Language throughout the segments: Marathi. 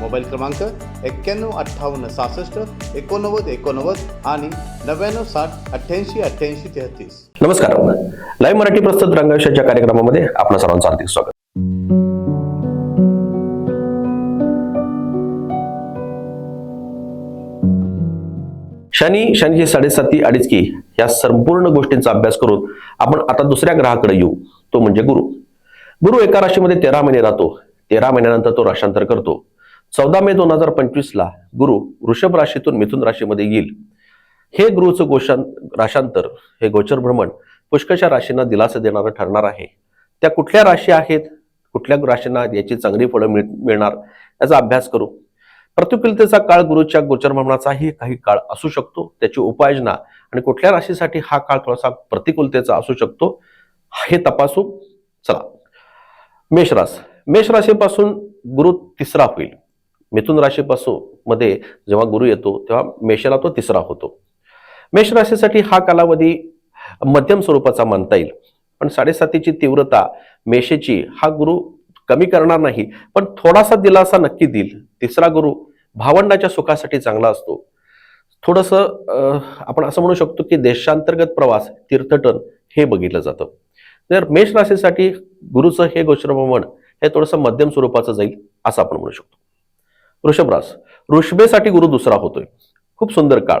मोबाईल क्रमांक एक्क्याण्णव अठ्ठावन्न सहासष्ट एकोणनव्वद एकोणनव्वद आणि नव्याण्णव साठ अठ्ठ्याऐंशी अठ्ठ्याऐंशी तेहतीस. नमस्कार. लाईव्ह मराठी प्रस्तुत रंगाविषयाच्या कार्यक्रमामध्ये आपलं सर्वांचं हार्दिक स्वागत. शनी शनीची साडेसाती अडीच की या संपूर्ण गोष्टींचा अभ्यास करून आपण आता दुसऱ्या ग्रहाकडे येऊ. तो म्हणजे गुरु. गुरु एका राशीमध्ये तेरा महिने राहतो. तेरा महिन्यानंतर तो राशांतर करतो. चौदा मे दोन हजार पंचवीसला गुरु वृषभ राशीतून मिथुन राशीमध्ये येईल. हे गुरुचं गोशां राशांतर हे गोचर भ्रमण पुष्कळशा राशींना दिलासा देणारं ठरणार आहे. त्या कुठल्या राशी आहेत? कुठल्या राशींना याची चांगली फळं मिळ मिळणार? याचा अभ्यास करू. प्रतिकूलतेचा काळ गुरुच्या गोचर भ्रमणाचाही काही काळ असू शकतो. त्याची उपाययोजना आणि कुठल्या राशीसाठी हा काळ थोडासा प्रतिकूलतेचा असू शकतो हे तपासू. चला. मेष मेषराशीपासून मेष राशीपासून गुरु तिसरा होईल. मिथुन राशीपासून मध्ये जेव्हा गुरु येतो तेव्हा मेषाला तो तिसरा होतो. मेष राशीसाठी हा कालावधी मध्यम स्वरूपाचा मानता येईल. पण साडेसातीची तीव्रता मेषेची हा गुरु कमी करणार नाही पण थोडासा दिलासा नक्की देईल. तिसरा गुरु भावंडाच्या सुखासाठी चांगला असतो. थोडस आपण असं म्हणू शकतो की देशांतर्गत प्रवास तीर्थटन हे बघितलं जातं. तर मेष राशीसाठी गुरुचं हे गोचरभ्रमण हे थोडंसं मध्यम स्वरूपाचं जाईल असं आपण म्हणू शकतो. वृषभ रास वृषभेसाठी गुरु दुसरा होतोय. खूप सुंदर काळ.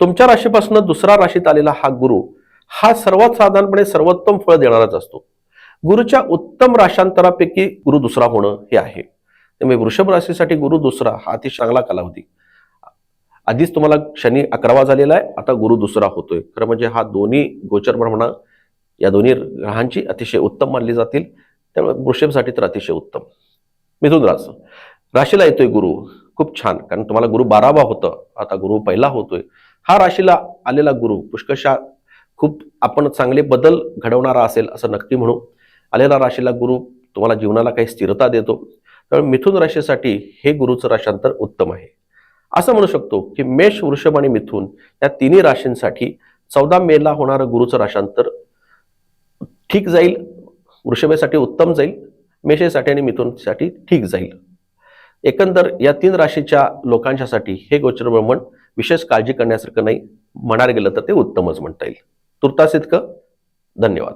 तुमच्या राशीपासून दुसरा राशीत आलेला हा गुरु हा सर्वात साधारणपणे सर्वोत्तम फळ देणाराच असतो. गुरुच्या उत्तम राशांतरापैकी गुरु दुसरा होणं हे आहे. त्यामुळे वृषभ राशीसाठी गुरु दुसरा हा अतिशय चांगला कालावधी. आधीच तुम्हाला शनी अकरावा झालेला आहे आता गुरु दुसरा होतोय. खरं म्हणजे हा दोन्ही गोचर भ्रमण या दोन्ही ग्रहांची अतिशय उत्तम मानली जातील. त्यामुळे वृषभसाठी तर अतिशय उत्तम. मिथुन रास राशीला येतोय गुरु. खूप छान. कारण तुम्हाला गुरु बारावा होतं. आता गुरु पहिला होतोय. हा राशीला आलेला गुरु पुष्कशा खूप आपण चांगले बदल घडवणारा असेल असं नक्की म्हणू. आलेला राशीला गुरु तुम्हाला जीवनाला काही स्थिरता देतो. तर मिथुन राशीसाठी हे गुरुचं राशांतर उत्तम आहे. असं म्हणू शकतो की मेष वृषभ आणि मिथुन या तिन्ही राशींसाठी चौदा मेला होणारं गुरुचं राशांतर ठीक जाईल. वृषभेसाठी उत्तम जाईल. मेषेसाठी आणि मिथुनसाठी ठीक जाईल. एकंदर या तीन राशीच्या लोकांच्यासाठी हे गोचर भ्रमण विशेष काळजी करण्यासारखं नाही. म्हणायला गेलं तर ते उत्तमच म्हणता येईल. तुर्तास इतकं. धन्यवाद.